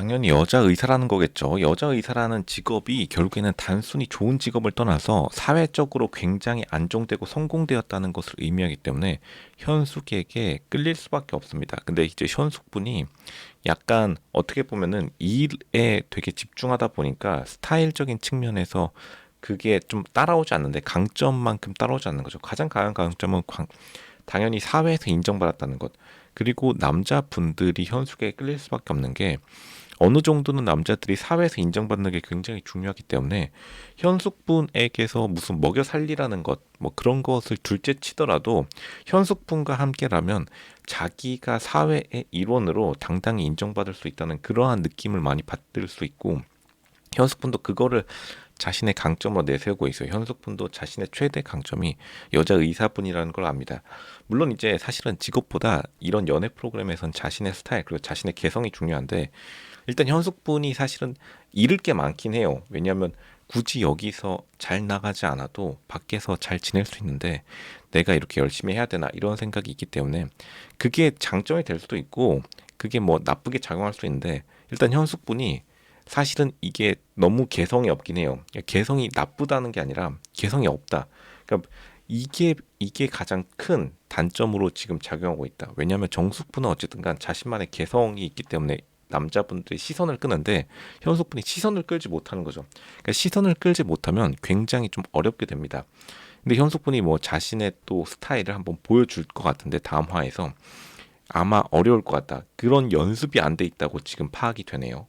당연히 여자 의사라는 거겠죠. 여자 의사라는 직업이 결국에는 단순히 좋은 직업을 떠나서 사회적으로 굉장히 안정되고 성공되었다는 것을 의미하기 때문에 현숙에게 끌릴 수밖에 없습니다. 근데 이제 현숙분이 약간 어떻게 보면은 일에 되게 집중하다 보니까 스타일적인 측면에서 그게 좀 따라오지 않는데 강점만큼 따라오지 않는 거죠. 가장 강한 강점은 광- 당연히 사회에서 인정받았다는 것. 그리고 남자분들이 현숙에 끌릴 수밖에 없는 게 어느 정도는 남자들이 사회에서 인정받는 게 굉장히 중요하기 때문에 현숙분에게서 무슨 먹여 살리라는 것, 뭐 그런 것을 둘째 치더라도 현숙분과 함께라면 자기가 사회의 일원으로 당당히 인정받을 수 있다는 그러한 느낌을 많이 받을 수 있고 현숙분도 그거를 자신의 강점으로 내세우고 있어요. 현숙분도 자신의 최대 강점이 여자 의사분이라는 걸 압니다. 물론 이제 사실은 직업보다 이런 연애 프로그램에선 자신의 스타일 그리고 자신의 개성이 중요한데 일단 현숙분이 사실은 잃을 게 많긴 해요. 왜냐하면 굳이 여기서 잘 나가지 않아도 밖에서 잘 지낼 수 있는데 내가 이렇게 열심히 해야 되나 이런 생각이 있기 때문에 그게 장점이 될 수도 있고 그게 뭐 나쁘게 작용할 수 있는데 일단 현숙분이 사실은 이게 너무 개성이 없긴 해요. 개성이 나쁘다는 게 아니라 개성이 없다. 그러니까 이게 이게 가장 큰 단점으로 지금 작용하고 있다. 왜냐하면 정숙분은 어쨌든간 자신만의 개성이 있기 때문에 남자분들이 시선을 끄는데 현숙분이 시선을 끌지 못하는 거죠. 그러니까 시선을 끌지 못하면 굉장히 좀 어렵게 됩니다. 근데 현숙분이 뭐 자신의 또 스타일을 한번 보여줄 것 같은데 다음 화에서 아마 어려울 것 같다. 그런 연습이 안 돼 있다고 지금 파악이 되네요.